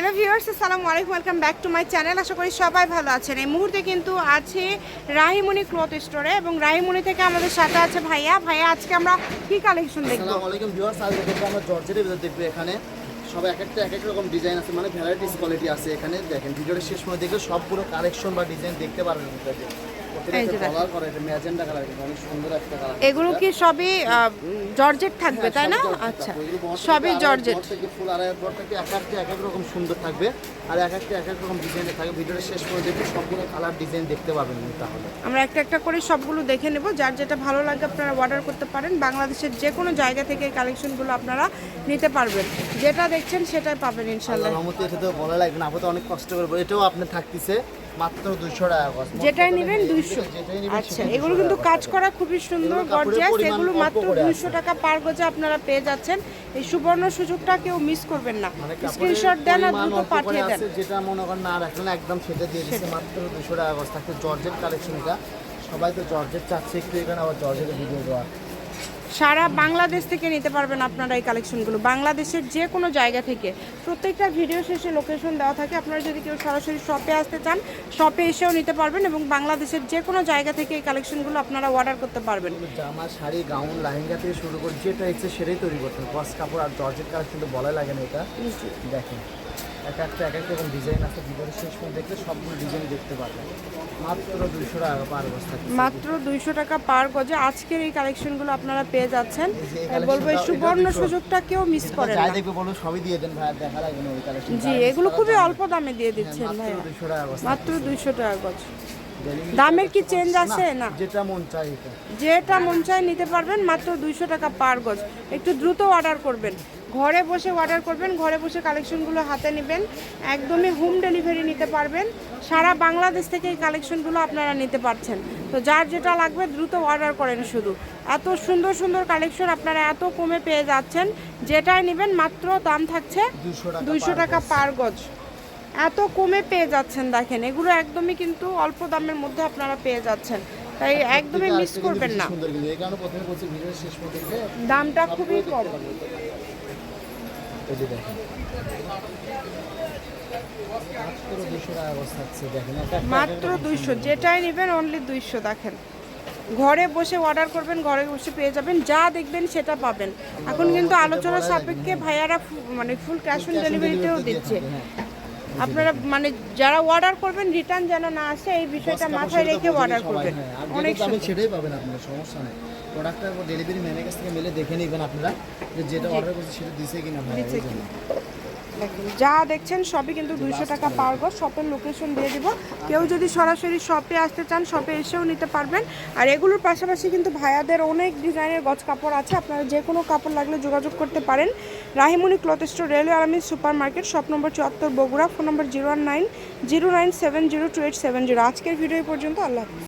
Hello viewers, আসসালামু আলাইকুম, welcome back to my channel. আশা করি সবাই ভালো আছেন। এই মুহূর্তে কিন্তু আছে রাহিমণি ক্লথ স্টোরে এবং রাহিমণি থেকে আমাদের সাথে আছে ভাইয়া। ভাইয়া, আজকে আমরা কি কালেকশন দেখব? আসসালামু আলাইকুম ভিউয়ার্স, আজকে দেখব আমরা জর্জেটের ভিতর দেখব এখানে। সব এক একটা, এক এক রকম ডিজাইন আছে মানে ভ্যারাইটিস কোয়ালিটি আছে এখানে। দেখেন, ভিডিওটা শেষ সময় দেখলে সবগুলো কালেকশন বা ডিজাইন দেখতে পারবেন দেখেন। এগুলো কি সবই জর্জেট থাকবে তাই না? আচ্ছা সবই জর্জেট। ফুল আর থেকে এক একটা এক এক রকম সুন্দর থাকবে। আর এক একটা এক এক রকম ডিজাইন থাকবে। ভিডিওটা শেষ করে দেখলে সবগুলো কালার ডিজাইন দেখতে পাবেন তাহলে। আমরা একটা একটা করে সবগুলো দেখে নেব। যার যেটা ভালো লাগে আপনারা অর্ডার করতে পারেন। বাংলাদেশের যে কোনো জায়গা থেকে এই কালেকশনগুলো আপনারা নিতে পারবেন। যেটা দেখছেন সেটাই পাবেন ইনশাল্লাহ রহমতে এটা তো বলা লাগবে না আপাতত অনেক কষ্ট করে বলে এটাও আপনার থাকতেছে। মাত্র দুশো টাকা cost। যেটাই নেবেন দুইশো। যেটাই নেবেন আচ্ছা এগুলো কিন্তু কাজ করা খুবই সুন্দর গর্জিয়াস এগুলো মাত্র করে আছে। দুইশো টাকা পার গজে আপনারা পেয়ে যাচ্ছেন। এই সুবর্ণ সুযোগটা কেউ মিস করবেন না। মানে স্ক্রিনশট দেন আর দ্রুত পাঠিয়ে দেন। যেটা মনে করেন না রাখলেন একদম সেটা দিয়ে দিচ্ছে মাত্র দুশো টাকা কষ্ট থাকছে জর্জেট কালেকশন এটা সবাই তো জর্জেট চাচ্ছে একটু এখানে আবার জর্জেটের ভিডিও দেওয়া সারা বাংলাদেশ থেকে নিতে পারবেন আপনারা এই কালেকশনগুলো। বাংলাদেশের যে কোনো জায়গা থেকে প্রত্যেকটা ভিডিও শেষে লোকেশন দেওয়া থাকে। আপনারা যদি কেউ সরাসরি শপে আসতে চান শপে এসেও নিতে পারবেন এবং বাংলাদেশের যে কোনো জায়গা থেকে এই কালেকশনগুলো আপনারা অর্ডার করতে পারবেন। জামা শাড়ি গাউন লাহেঙ্গা থেকে শুরু করে যেটা ইচ্ছে সেটাই তৈরি করতে হবে। কাপড় আর জর্জেট কালেকশন তো বলাই লাগে না এটা। দেখেন। এক একটা এক এক রকম ডিজাইন আছে ভিডিওর শেষ পর্যন্ত দেখলে সবগুলো ডিজাইন দেখতে পারবেন মাত্র দুশো টাকা পার বস্তা মাত্র দুইশো টাকা পার গজে আজকের এই কালেকশনগুলো আপনারা পেয়ে যাচ্ছেন। বলব এই সুবর্ণ সুযোগটা কেউ মিস করেন যাই না। দেখবে বলুন সবই দিয়ে দেন ভাই দেখা লাগে না ওই কালেকশন জি এগুলো খুবই অল্প দামে দিয়ে দিচ্ছেন মাত্র ভাইয়া। দুশো টাকা বস্তা মাত্র দুইশো টাকা গজ। দামের কি চেঞ্জ আছে? না যেটা মন চাই যেটা মন চাই নিতে পারবেন মাত্র দুইশো টাকা পার গজ। একটু দ্রুত অর্ডার করবেন। ঘরে বসে অর্ডার করবেন ঘরে বসে কালেকশনগুলো হাতে নেবেন একদমই হোম ডেলিভারি নিতে পারবেন। সারা বাংলাদেশ থেকে এই কালেকশনগুলো আপনারা নিতে পারছেন। তো যার যেটা লাগবে দ্রুত অর্ডার করেন শুধু। এত সুন্দর সুন্দর কালেকশন আপনারা এত কমে পেয়ে যাচ্ছেন যেটাই নেবেন মাত্র দাম থাকছে দুইশো টাকা। পার গজ। এত কমে পেয়ে যাচ্ছেন দেখেন এগুলো একদমই কিন্তু অল্প দামের মধ্যে আপনারা পেয়ে যাচ্ছেন। তাই একদমই মিস করবেন না। দামটা খুবই কম। এই যে দেখেন। মাত্র দুইশো যেটাই নেবেন অনলি দুইশো দেখেন। ঘরে বসে অর্ডার করবেন ঘরে বসে পেয়ে যাবেন যা দেখবেন সেটা পাবেন। এখন কিন্তু আলোচনার সাপেক্ষে ভাইয়ারা মানে ফুল ক্যাশ অন ডেলিভারিতেও দিচ্ছে হ্যাঁ। আপনারা মানে যারা অর্ডার করবেন রিটার্ন যেন না আসে এই বিষয়টা মাথায় রেখে অর্ডার করবেন। অনেক। সেটাই পাবেন আপনারা সমস্যা নেই প্রোডাক্টটা ডেলিভারি ম্যানের কাছ থেকে মেলে দেখে নেবেন আপনারা যে যেটা অর্ডার করছে সেটা দিছে কিনা দিছে জন্য। যা দেখছেন সবই কিন্তু দুইশো টাকা পার গজ শপের লোকেশন দিয়ে দিব। কেউ যদি সরাসরি শপে আসতে চান শপে এসেও নিতে পারবেন। আর এগুলোর পাশাপাশি কিন্তু ভাইয়াদের অনেক ডিজাইনের গজ কাপড় আছে, আপনারা যে কোনো কাপড় লাগলে যোগাযোগ করতে পারেন। রাহিমণি ক্লথ স্টোর রেলওয়ে আরামিজ সুপার মার্কেট শপ নম্বর চুয়াত্তর Bogura phone number zero one nine zero nine seven zero two eight seven zero আজকের ভিডিও পর্যন্ত, আল্লাহ হাফিজ।